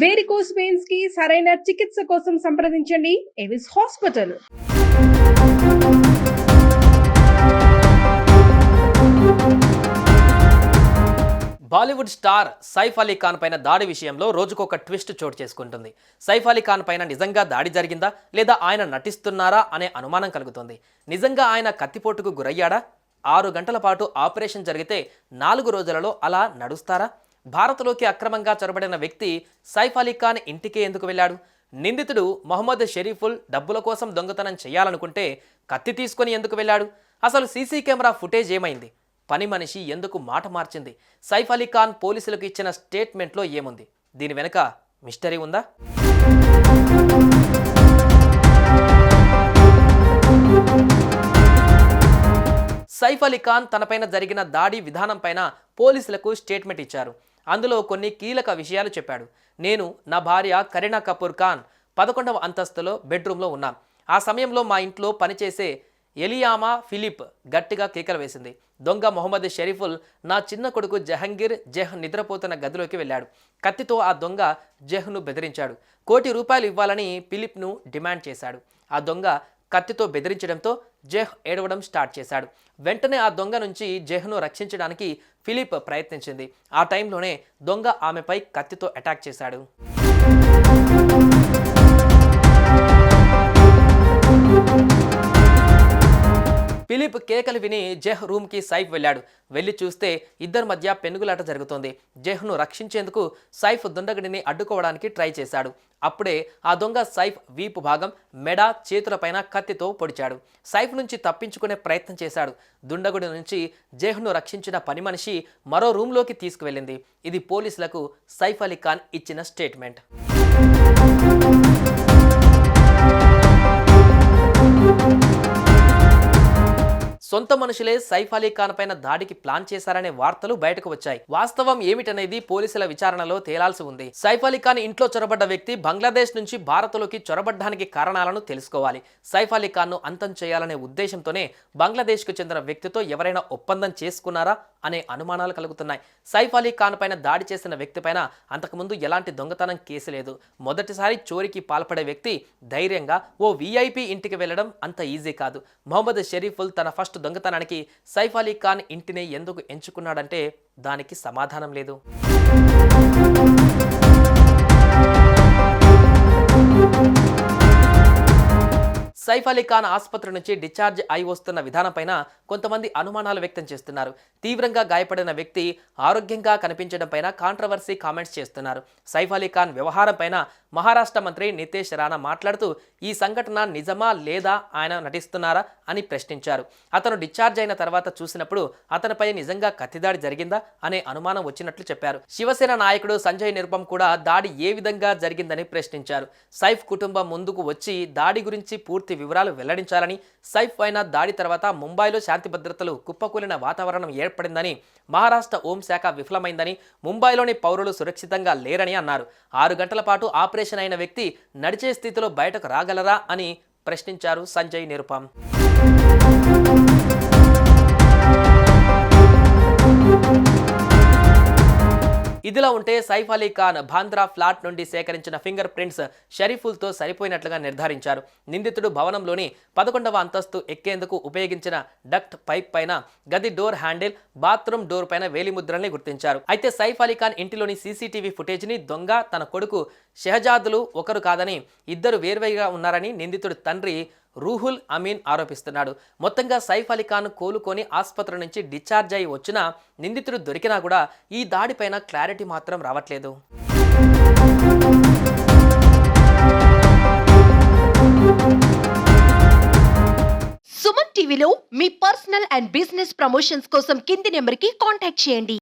Varicose పెయిన్స్కి సరైన చికిత్స కోసం సంప్రదించండి. Avis hospital Bollywood star Saif Ali Khan పైన దాడి విషయంలో రోజుకొక ట్విస్ట్ చోటు చేసుకుంటుంది. సైఫ్ అలీ ఖాన్ పైన నిజంగా దాడి జరిగిందా? లేదా ఆయన నటిస్తున్నారా? అనే అనుమానం కలుగుతుంది. నిజంగా ఆయన కత్తిపోటుకు గురయ్యాడా? ఆరు గంటల పాటు ఆపరేషన్ జరిగితే నాలుగు రోజులలో అలా నడుస్తారా? భారత్లోకి అక్రమంగా చొరబడిన వ్యక్తి సైఫ్ అలీ ఖాన్ ఇంటికి ఎందుకు వెళ్ళాడు? నిందితుడు మొహమ్మద్ షరీఫుల్ డబ్బుల కోసం దొంగతనం చేయాలనుకుంటే కత్తి తీసుకొని ఎందుకు వెళ్ళాడు? అసలు సీసీ కెమెరా ఫుటేజ్ ఏమైంది? పని మనిషి ఎందుకు మాట మార్చింది? సైఫ్ అలీ ఖాన్ పోలీసులకు ఇచ్చిన స్టేట్మెంట్లో ఏముంది? దీని వెనుక మిస్టరీ ఉందా? సైఫ్ అలీ ఖాన్ తనపైన జరిగిన దాడి విధానంపైన పోలీసులకు స్టేట్మెంట్ ఇచ్చారు. అందులో కొన్ని కీలక విషయాలు చెప్పాడు. నేను నా భార్య కరీనా కపూర్ ఖాన్ పదకొండవ అంతస్తులో బెడ్రూమ్లో ఉన్నాం. ఆ సమయంలో మా ఇంట్లో పనిచేసే ఎలియామా ఫిలిప్ గట్టిగా కేకలు వేసింది. దొంగ మొహమ్మద్ షరీఫుల్ నా చిన్న కొడుకు జహంగీర్ జెహ్ నిద్రపోతున్న గదిలోకి వెళ్ళాడు. కత్తితో ఆ దొంగ జెహ్ను బెదిరించాడు. కోటి రూపాయలు ఇవ్వాలని ఫిలిప్ను డిమాండ్ చేశాడు. ఆ దొంగ కత్తితో బెదిరించడంతో జెహ్ ఏడవడం స్టార్ట్ చేశాడు. వెంటనే ఆ దొంగ నుంచి జెహ్ను రక్షించడానికి ఫిలిప్ ప్రయత్నించింది. ఆ టైంలోనే దొంగ ఆమెపై కత్తితో అటాక్ చేశాడు. ఫిలిప్ కేకలు విని జెహ్ రూమ్కి సైఫ్ వెళ్ళాడు. వెళ్ళి చూస్తే ఇద్దరి మధ్య పెనుగులాట జరుగుతోంది. జెహ్ను రక్షించేందుకు సైఫ్ దుండగడిని అడ్డుకోవడానికి ట్రై చేశాడు. అప్పుడే ఆ దొంగ సైఫ్ వీపు భాగం మెడ చేతులపైన కత్తితో పొడిచాడు. సైఫ్ నుంచి తప్పించుకునే ప్రయత్నం చేశాడు. దుండగుడి నుంచి జెహ్ను రక్షించిన పని మనిషి మరో రూమ్లోకి తీసుకువెళ్ళింది. ఇది పోలీసులకు సైఫ్ అలీ ఖాన్ ఇచ్చిన స్టేట్మెంట్. సొంత మనుషులే సైఫ్ అలీ ఖాన్ పైన దాడికి ప్లాన్ చేశారనే వార్తలు బయటకు వచ్చాయి. వాస్తవం ఏమిటనేది పోలీసుల విచారణలో తేలాల్సి ఉంది. సైఫ్ అలీ ఖాన్ ఇంట్లో చొరబడ్డ వ్యక్తి బంగ్లాదేశ్ నుంచి భారత్లోకి చొరబడ్డానికి కారణాలను తెలుసుకోవాలి. సైఫ్ అలీ ఖాన్ను అంతం చేయాలనే ఉద్దేశంతోనే బంగ్లాదేశ్కు చెందిన వ్యక్తితో ఎవరైనా ఒప్పందం చేసుకున్నారా అనే అనుమానాలు కలుగుతున్నాయి. సైఫ్ అలీ ఖాన్ పైన దాడి చేసిన వ్యక్తి పైన అంతకుముందు ఎలాంటి దొంగతనం కేసు లేదు. మొదటిసారి చోరీకి పాల్పడే వ్యక్తి ధైర్యంగా ఓ వీఐపీ ఇంటికి వెళ్ళడం అంత ఈజీ కాదు. మొహమ్మద్ షరీఫుల్ తన ఫస్ట్ దొంగతనానికి సైఫ్ అలీ ఖాన్ ఇంటినే ఎందుకు ఎంచుకున్నాడంటే దానికి సమాధానం లేదు. సైఫ్ అలీ ఖాన్ ఆసుపత్రి నుంచి డిశ్చార్జ్ అయి వస్తున్న విధానంపైన కొంతమంది అనుమానాలు వ్యక్తం చేస్తున్నారు. తీవ్రంగా గాయపడిన వ్యక్తి ఆరోగ్యంగా కనిపించడం పైన కాంట్రవర్సీ కామెంట్స్ చేస్తున్నారు. సైఫ్ అలీ ఖాన్ వ్యవహారంపైన మహారాష్ట్ర మంత్రి నితేష్ రాణా మాట్లాడుతూ ఈ సంఘటన నిజమా లేదా ఆయన నటిస్తున్నారా అని ప్రశ్నించారు. అతను డిశ్చార్జ్ అయిన తర్వాత చూసినప్పుడు అతనిపై నిజంగా కత్తిదాడి జరిగిందా అనే అనుమానం వచ్చినట్లు చెప్పారు. శివసేన నాయకుడు సంజయ్ నిరుపం కూడా దాడి ఏ విధంగా జరిగిందని ప్రశ్నించారు. సైఫ్ కుటుంబం ముందుకు వచ్చి దాడి గురించి పూర్తి వివరాలు వెల్లడించాలని సైఫ్ పైన దాడి తర్వాత ముంబైలో శాంతి భద్రతలు కుప్పకూలిన వాతావరణం ఏర్పడిందని మహారాష్ట్ర హోంశాఖ విఫలమైందని ముంబైలోని పౌరులు సురక్షితంగా లేరని అన్నారు. ఆరు గంటల పాటు ఆపరేషన్ అయిన వ్యక్తి నడిచే స్థితిలో బయటకు రాగలరా అని ప్రశ్నించారు సంజయ్ నిరుపం ఇదిలా ఉంటే సైఫ్ అలీ ఖాన్ బాంద్రా ఫ్లాట్ నుండి సేకరించిన ఫింగర్ ప్రింట్స్ షరీఫుల్తో సరిపోయినట్లుగా నిర్ధారించారు. నిందితుడు భవనంలోని పదకొండవ అంతస్తు ఎక్కేందుకు ఉపయోగించిన డక్ట్ పైప్ పైన గది డోర్ హ్యాండిల్ బాత్రూమ్ డోర్ పైన వేలిముద్రల్ని గుర్తించారు. అయితే సైఫ్ అలీ ఖాన్ ఇంటిలోని సీసీటీవీ ఫుటేజ్ని దొంగ తన కొడుకు షెహజాదులు ఒకరు కాదని ఇద్దరు వేర్వేరుగా ఉన్నారని నిందితుడు తండ్రి రూహుల్ అమీన్ ఆరోపిస్తున్నాడు. మొత్తంగా సైఫ్ అలీ ఖాన్ కోలుకొని ఆసుపత్రి నుంచి డిశ్చార్జ్ అయి వచ్చినా నిందితుడు దొరికినా కూడా ఈ దాడిపైన క్లారిటీ మాత్రం రావట్లేదు. సుమన్ టీవీలో మీ పర్సనల్ అండ్ బిజినెస్ ప్రమోషన్స్ కోసం కింది నెంబర్కి కాంటాక్ట్ చేయండి.